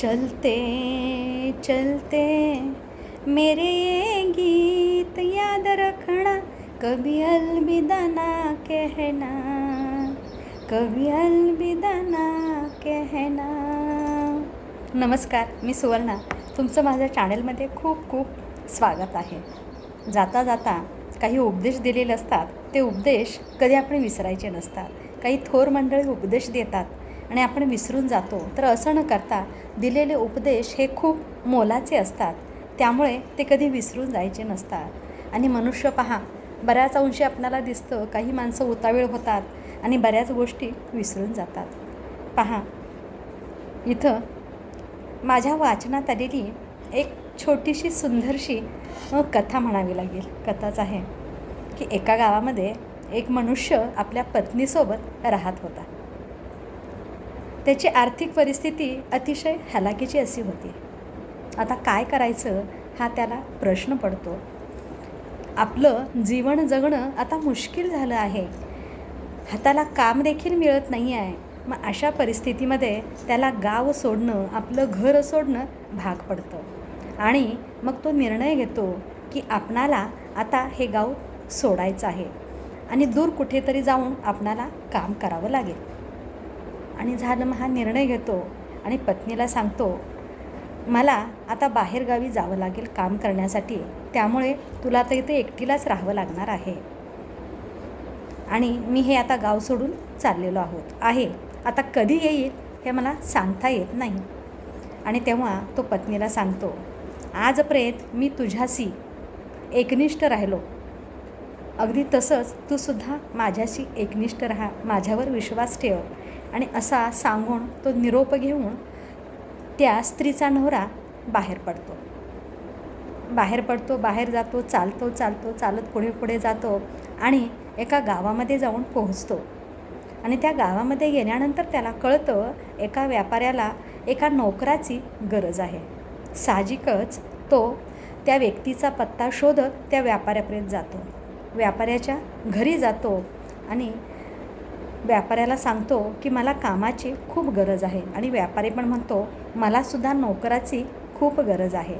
चलते चलते। मेरे ये गीत याद रखना कभी अलविदा ना कहना। कभी अलविदा ना कहना। नमस्कार मी सुवर्णा. तुमचं माझ्या चॅनलमध्ये खूप खूप स्वागत आहे. जाता जाता काही उपदेश दिलेले असतात ते उपदेश कधी आपण विसरायचे नसतात. काही थोर मंडळी उपदेश देतात आणि आपण विसरून जातो. तर असं न करता दिलेले उपदेश हे खूप मोलाचे असतात. त्यामुळे ते कधी विसरून जायचे नसतात. आणि मनुष्य पहा बऱ्याच अंशी आपणाला दिसतं काही माणसं उतावीळ होतात आणि बऱ्याच गोष्टी विसरून जातात. पहा इथं माझ्या वाचनात आलेली एक छोटीशी सुंदरशी कथा म्हणावी लागेल. कथाच आहे की एका गावामध्ये एक मनुष्य आपल्या पत्नीसोबत राहत होता. त्याची आर्थिक परिस्थिती अतिशय हलाखीची अशी होती. आता काय करायचं हा त्याला प्रश्न पडतो. आपलं जीवन जगणं आता मुश्किल झालं आहे. हाताला काम देखील मिळत नाही आहे. मग अशा परिस्थितीमध्ये त्याला गाव सोडणं आपलं घर सोडणं भाग पडतं. आणि मग तो निर्णय घेतो की आपणाला आता हे गाव सोडायचं आहे. आणि दूर कुठेतरी जाऊन आपणाला काम करावं लागेल. आणि झालं हा निर्णय घेतो आणि पत्नीला सांगतो मला आता बाहेरगावी जावं लागेल काम करण्यासाठी. त्यामुळे तुला तर इथे एकटीलाच राहावं लागणार आहे. आणि मी हे आता गाव सोडून चाललेलो आहोत. आहे. आता कधी येईल हे मला सांगता येत नाही. आणि तेव्हा तो पत्नीला सांगतो आजपर्यंत मी तुझ्याशी एकनिष्ठ राहिलो. अगदी तसंच तूसुद्धा माझ्याशी एकनिष्ठ राहा. माझ्यावर विश्वास ठेव. आणि असा सांगून तो निरोप घेऊन त्या स्त्रीचा नवरा बाहेर पडतो. बाहेर पडतो बाहेर जातो चालतो चालतो चालत पुढे पुढे जातो आणि एका गावामध्ये जाऊन पोहोचतो. आणि त्या गावामध्ये गेल्यानंतर त्याला कळतं एका व्यापाऱ्याला एका नोकराची गरज आहे. साहजिकच तो त्या व्यक्तीचा पत्ता शोधत त्या व्यापाऱ्यापर्यंत जातो. व्यापाऱ्याच्या घरी जातो आणि व्यापाऱ्याला सांगतो की मला कामाची खूप गरज आहे आणि व्यापारी पण म्हणतो मलासुद्धा नोकराची खूप गरज आहे.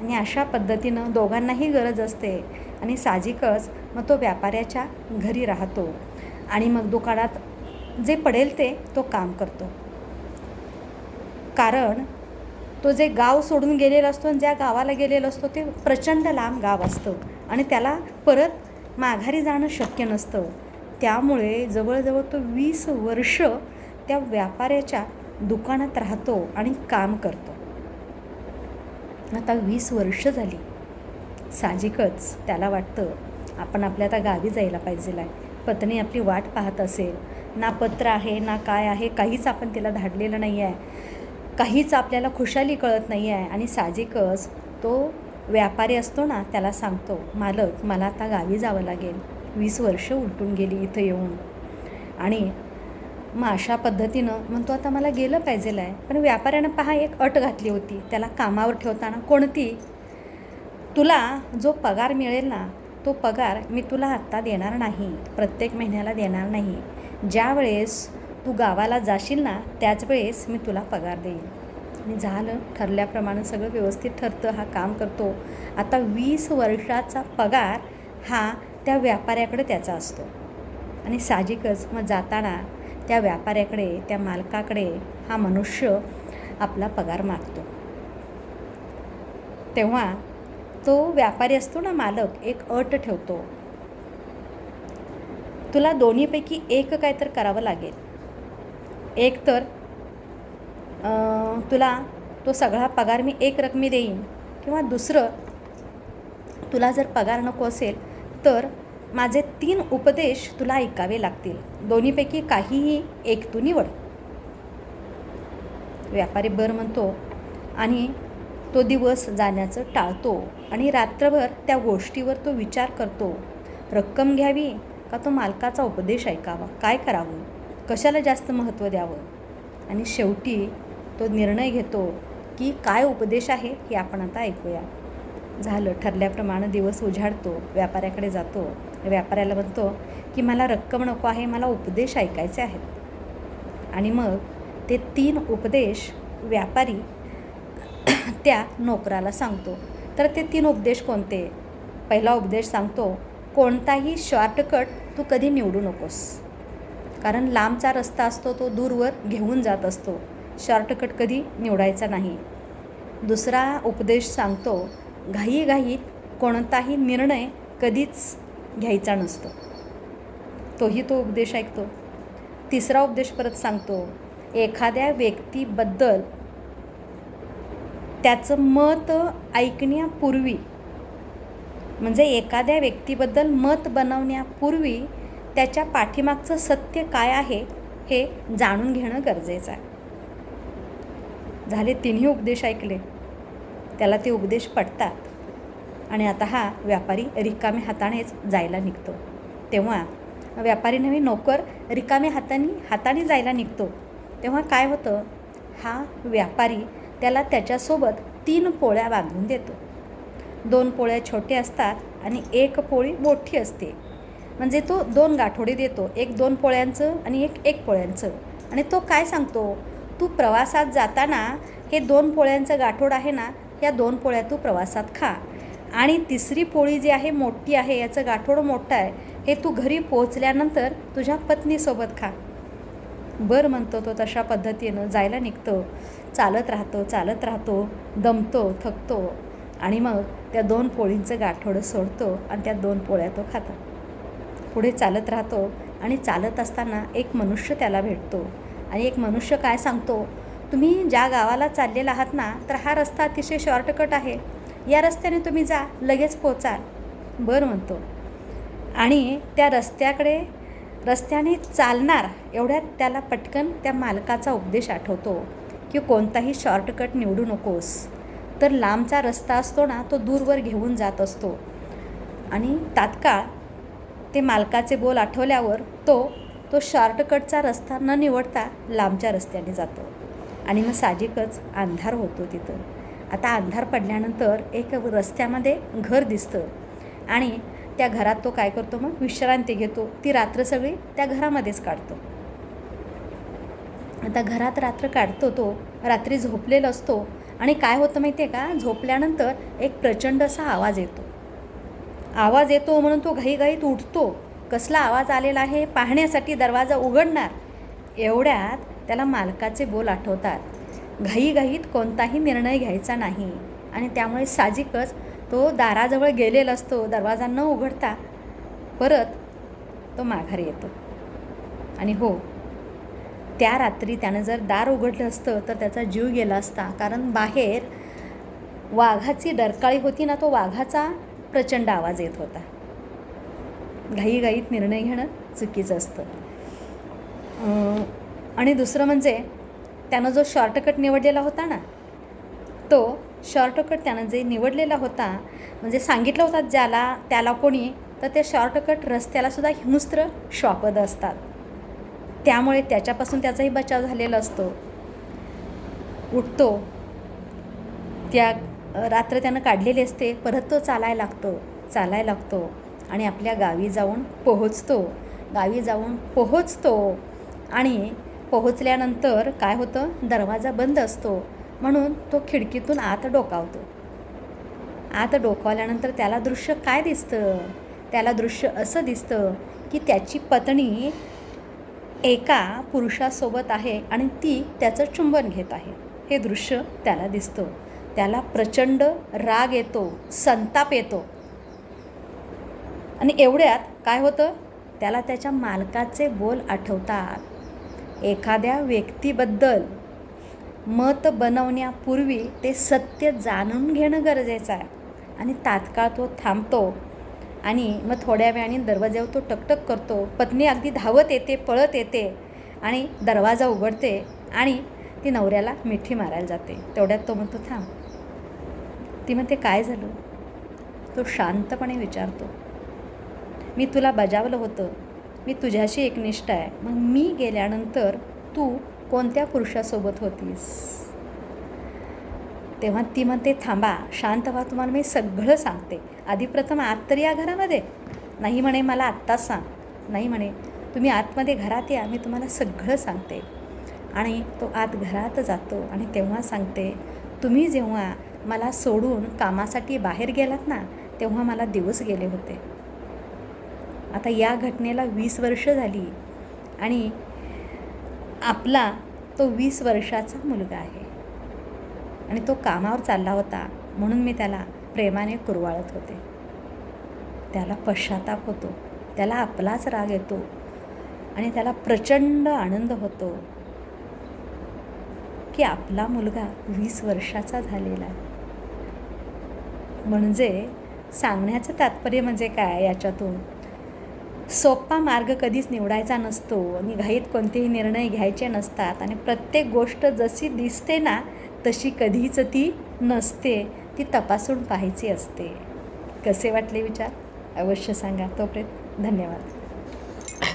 आणि अशा पद्धतीनं दोघांनाही गरज असते आणि साहजिकच मग तो व्यापाऱ्याच्या घरी राहतो आणि मग दुकानात जे पडेल ते तो काम करतो. कारण तो जे गाव सोडून गेलेला असतो आणि ज्या गावाला गेलेला असतो ते प्रचंड लांब गाव असतं आणि त्याला परत माघारी जाणं शक्य नसतं. त्यामुळे जवळजवळ तो वीस वर्ष त्या व्यापाऱ्याच्या दुकानात राहतो आणि काम करतो. आता वीस वर्ष झाली. साहजिकच त्याला वाटतं आपण आपल्या आता गावी जायला पाहिजे आहे. पत्नी आपली वाट पाहत असेल. ना पत्र आहे ना काय आहे काहीच आपण तिला धाडलेलं नाही आहे. काहीच आपल्याला खुशाली कळत नाही आहे. आणि साहजिकच तो व्यापारी असतो ना त्याला सांगतो मालक मला आता गावी जावं लागेल. वीस वर्ष उलटून गेली इथं येऊन. आणि मग अशा पद्धतीनं म्हणतो आता मला गेलं पाहिजे आहे. पण व्यापाऱ्यानं पहा एक अट घातली होती. त्याला कामावर ठेवताना कोणती? तुला जो पगार मिळेल ना तो पगार मी तुला आत्ता देणार नाही. प्रत्येक महिन्याला देणार नाही. ज्या वेळेस तू गावाला जाशील ना त्याच वेळेस मी तुला पगार देईन आणि झालं. ठरल्याप्रमाणे सगळं व्यवस्थित ठरतं. हा काम करतो. आता वीस वर्षाचा पगार हा त्या व्यापाऱ्याकडे त्याचा असतो. आणि साहजिकच मग जाताना त्या व्यापाऱ्याकडे त्या मालकाकडे हा मनुष्य आपला पगार मागतो. तेव्हा तो व्यापारी असतो ना मालक एक अट ठेवतो. तुला दोन्हीपैकी एक काय तर करावं लागेल. एक तर तुला तो सगळा पगार मी एक रकमी देईन किंवा दुसरं तुला जर पगार नको असेल तर माझे तीन उपदेश तुला ऐकावे लागतील. दोन्हीपैकी काहीही एक तू निवड. व्यापारी बर म्हणतो आणि तो दिवस जाण्याचं टाळतो आणि रात्रभर त्या गोष्टीवर तो विचार करतो. रक्कम घ्यावी का तो मालकाचा उपदेश ऐकावा? काय करावं? कशाला जास्त महत्त्व द्यावं? आणि शेवटी तो निर्णय घेतो की काय उपदेश आहे हे आपण आता ऐकूया. झालं ठरल्याप्रमाणे दिवस उजाडतो व्यापाऱ्याकडे जातो. व्यापाऱ्याला म्हणतो की मला रक्कम नको आहे मला उपदेश ऐकायचे आहेत. आणि मग ते तीन उपदेश व्यापारी त्या नोकराला सांगतो. तर ते तीन उपदेश कोणते? पहिला उपदेश सांगतो कोणताही शॉर्टकट तू कधी निवडू नकोस. कारण लांबचा रस्ता असतो तो दूरवर घेऊन जात असतो. शॉर्टकट कधी निवडायचा नाही. दुसरा उपदेश सांगतो घाईघाईत कोणताही निर्णय कधीच घ्यायचा नसतो. तोही तो उपदेश ऐकतो. तिसरा उपदेश परत सांगतो. एखाद्या व्यक्तीबद्दल त्याचं मत ऐकण्यापूर्वी म्हणजे एखाद्या व्यक्तीबद्दल मत बनवण्यापूर्वी त्याच्या पाठीमागचं सत्य काय आहे हे जाणून घेणं गरजेचं आहे. झाले तिन्ही उपदेश ऐकले. त्याला ते उपदेश पडतात आणि आता हा व्यापारी रिकाम्या हातानेच जायला निघतो. तेव्हा व्यापारी नव्हे नोकर रिकाम्या हाताने हाताने जायला निघतो. तेव्हा काय होतं? हा व्यापारी त्याला त्याच्यासोबत तीन पोळ्या बांधून देतो. दोन पोळ्या छोट्या असतात आणि एक पोळी मोठी असते. म्हणजे तो दोन गाठोडे देतो. एक दोन पोळ्यांचं आणि एक एक पोळ्यांचं. आणि तो काय सांगतो? तू प्रवासात जाताना हे दोन पोळ्यांचं गाठोड आहे ना या दोन पोळ्या तू प्रवासात खा. आणि तिसरी पोळी जी आहे मोठी आहे याचं गाठोडं मोठं आहे हे तू घरी पोचल्यानंतर तुझ्या पत्नीसोबत खा. बरं म्हणतो तो तशा पद्धतीनं जायला निघतो. चालत राहतो चालत राहतो दमतो थकतो आणि मग त्या दोन पोळींचं गाठोडं सोडतो आणि त्या दोन पोळ्या तो खातो. पुढे चालत राहतो आणि चालत असताना एक मनुष्य त्याला भेटतो. आणि एक मनुष्य काय सांगतो? तुम्ही ज्या गावाला चाललेला आहात ना तर हा रस्ता अतिशय शॉर्टकट आहे. या रस्त्याने तुम्ही जा लगेच पोचाल. बरं म्हणतो. आणि त्या रस्त्याकडे रस्त्याने चालणार एवढ्यात त्याला पटकन त्या मालकाचा उपदेश आठवतो की कोणताही शॉर्टकट निवडू नकोस. तर लांबचा रस्ता असतो ना तो दूरवर घेऊन जात असतो. आणि तात्काळ ते मालकाचे बोल आठवल्यावर तो तो शॉर्टकटचा रस्ता न निवडता लांबच्या रस्त्याने जातो. आणि मग साहजिकच अंधार होतो तिथं. आता अंधार पडल्यानंतर एक रस्त्यामध्ये घर दिसतं. आणि त्या घरात तो काय करतो मग? विश्रांती घेतो. ती रात्र सगळी त्या घरामध्येच काढतो. आता घरात रात्र काढतो तो रात्री झोपलेला असतो. आणि काय होतं माहिती आहे का? झोपल्यानंतर एक प्रचंड असा आवाज येतो. आवाज येतो म्हणून तो घाईघाईत उठतो. कसला आवाज आलेला आहे? पाहण्यासाठी दरवाजा उघडणार. एवढ्यात त्याला मालकाचे बोल आठवतात. घाईघाईत कोणताही निर्णय घ्यायचा नाही. आणि त्यामुळे साहजिकच तो दाराजवळ गेलेला असतो दरवाजा न उघडता परत तो माघारी येतो. आणि हो त्या रात्री त्यानं जर दार उघडलं असतं तर त्याचा जीव गेला असता. कारण बाहेर वाघाची डरकाळी होती ना तो वाघाचा प्रचंड आवाज येत होता. घाईघाईत निर्णय घेणं चुकीचं असतं. आणि दुसरं म्हणजे त्यानं जो शॉर्टकट निवडलेला होता ना तो शॉर्टकट त्यानं जे निवडलेला होता म्हणजे सांगितलं होता ज्याला त्याला कोणी तर ते शॉर्टकट रस्त्यालासुद्धा हिंस्त्र शॉपद असतात. त्यामुळे त्याच्यापासून त्याचाही बचाव झालेला असतो. उठतो त्या रात्र त्यानं काढलेली असते परत तो चालायला लागतो चालायला लागतो आणि आपल्या गावी जाऊन पोहोचतो. गावी जाऊन पोहोचतो आणि पोहोचल्यानंतर काय होतं? दरवाजा बंद असतो. म्हणून तो खिडकीतून आत डोकावतो. आत डोकावल्यानंतर त्याला दृश्य काय दिसतं? त्याला दृश्य असं दिसतं की त्याची पत्नी एका पुरुषासोबत आहे आणि ती त्याचं चुंबन घेत आहे. हे दृश्य त्याला दिसतं. त्याला प्रचंड राग येतो संताप येतो. आणि एवढ्यात काय होतं? त्याला त्याच्या मालकाचे बोल आठवतात. एखाद्या व्यक्तीबद्दल मत बनवण्यापूर्वी ते सत्य जाणून घेणं गरजेचं आहे. आणि तात्काळ तो थांबतो आणि मग थोड्या वेळाने दरवाज्यावर तो टकटक करतो. पत्नी अगदी धावत येते पळत येते आणि दरवाजा उघडते आणि ती नवऱ्याला मिठी मारायला जाते. तेवढ्यात तो म्हणतो थांब. ती म्हणते काय झालं? तो शांतपणे विचारतो मी तुला बजावलं होतं. मी तुझ्याशी एकनिष्ठ आहे. मग मी गेल्यानंतर तू कोणत्या पुरुषासोबत होतीस? तेव्हा ती म्हणते थांबा शांत व्हा तुम्हाला मी सगळं सांगते. आधी प्रथम आत तरी या घरामध्ये. नाही म्हणे मला आत्ताच सांग. नाही म्हणे तुम्ही आतमध्ये घरात या मी तुम्हाला सगळं सांगते. आणि तो आत घरात जातो आणि तेव्हा सांगते तुम्ही जेव्हा मला सोडून कामासाठी बाहेर गेलात ना तेव्हा मला दिवस गेले होते. आता या घटनेला वीस वर्ष झाली आणि आपला तो वीस वर्षाचा मुलगा आहे. आणि तो कामावर चालला होता म्हणून मी त्याला प्रेमाने कुरवाळत होते. त्याला पश्चाताप होतो. त्याला आपलाच राग येतो. आणि त्याला प्रचंड आनंद होतो की आपला मुलगा वीस वर्षाचा झालेला आहे. म्हणजे सांगण्याचं तात्पर्य म्हणजे काय याच्यातून? सोपा मार्ग कधीच निवडायचा नसतो आणि घाईत कोणतेही निर्णय घ्यायचे नसतात. आणि प्रत्येक गोष्ट जशी दिसते ना तशी कधीच ती नसते ती तपासून पाहायची असते. कसे वाटले विचार? अवश्य सांगा. तोपर्यंत धन्यवाद.